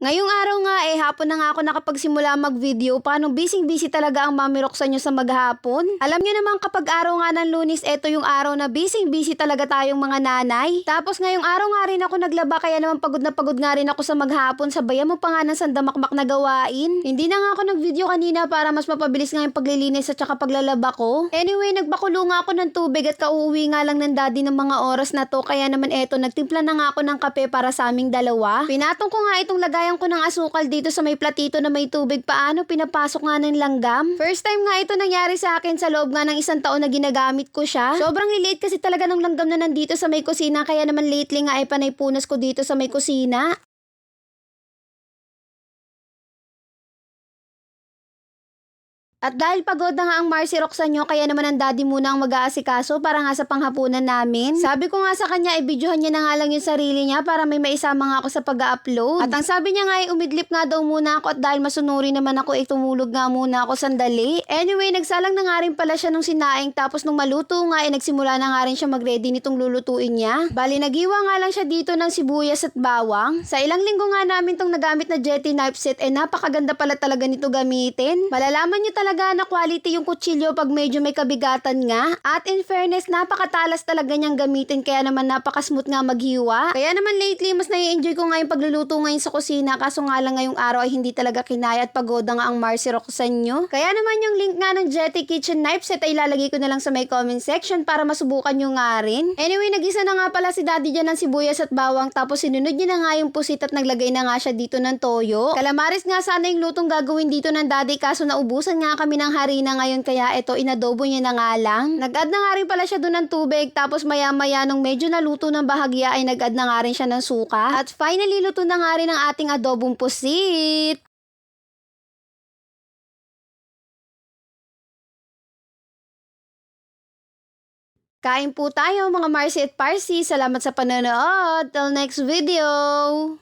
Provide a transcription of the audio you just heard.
Ngayong araw nga eh, hapon na nga ako nakapagsimula mag-video. Paano busy-busy talaga ang Mami Roxanne nyo sa maghapon? Alam nyo naman kapag araw nga ng lunis, eto yung araw na busy-busy talaga tayong mga nanay. Tapos ngayong araw nga rin ako naglaba, kaya naman pagod na pagod nga rin ako sa maghapon. Sabayan mo pa nga ng sandamakmak na gawain. Hindi na nga ako nag-video kanina para mas mapabilis nga yung paglilinis at saka paglalaba ko. Anyway, nagbakulo nga ako ng tubig at kauuwi nga lang ng daddy ng mga oras na to. Kaya naman eto, nagtimpla na nga ako ng kape para sa aming dalawa. Pinatong ko nga itong lagayan ko ng asukal dito sa may platito na may tubig. Paano pinapasok nga ng langgam? First time nga ito nangyari sa akin sa loob nga ng isang taon na ginagamit ko siya. Sobrang late kasi talaga ng langgam na nandito sa may kusina. Kaya naman lately nga ay panay punas ko dito sa may kusina. At dahil pagod na nga ang Marcy Roxanne nyo, kaya naman ang daddy muna ang mag-aasikaso para nga sa panghapunan namin. Sabi ko nga sa kanya, ibidyohan niya na nga lang yung sarili niya para may maisama nga ako sa pag-upload. At ang sabi niya nga ay umidlip nga daw muna ako at dahil masunuri naman ako, ay tumulog nga muna ako sandali. Anyway, nagsalang na nga rin pala siya nung sinaing tapos nung maluto nga, ay nagsimula na nga rin siya mag-ready nitong lulutuin niya. Bali, nagiwa nga lang siya dito ng sibuyas at bawang. Sa ilang linggo nga namin tong nagamit na jetty knife set, eh napakaganda pala talaga nito gamitin. Malalaman niyo talaga na quality yung kutsilyo pag medyo may kabigatan nga. At in fairness, napakatalas talaga niyang gamitin kaya naman napakasmooth nga maghiwa. Kaya naman lately, mas nai-enjoy ko nga yung pagluluto ngayon sa kusina kaso nga lang ngayong araw ay hindi talaga kinaya at pagoda nga ang Marcy Roxanne nyo. Kaya naman yung link nga ng Jetty Kitchen Knife Set ay ilalagay ko na lang sa may comment section para masubukan nyo nga rin. Anyway, nagisa na nga pala si daddy dyan ng sibuyas at bawang tapos sinunod niya na nga yung pusit at naglagay na nga siya dito ng toyo. Kalamaris nga sana yung lutong gagawin dito ng daddy kaso naubusan nga kami ng harina ngayon kaya ito inadobo niya na nga lang. Nag-add na nga rin pala siya doon ng tubig tapos maya maya nung medyo naluto ng bahagya ay nag-add na nga rin siya ng suka. At finally luto na nga rin ang ating adobong pusit. Kain po tayo mga Marcy at Parsi. Salamat sa panonood. Till next video!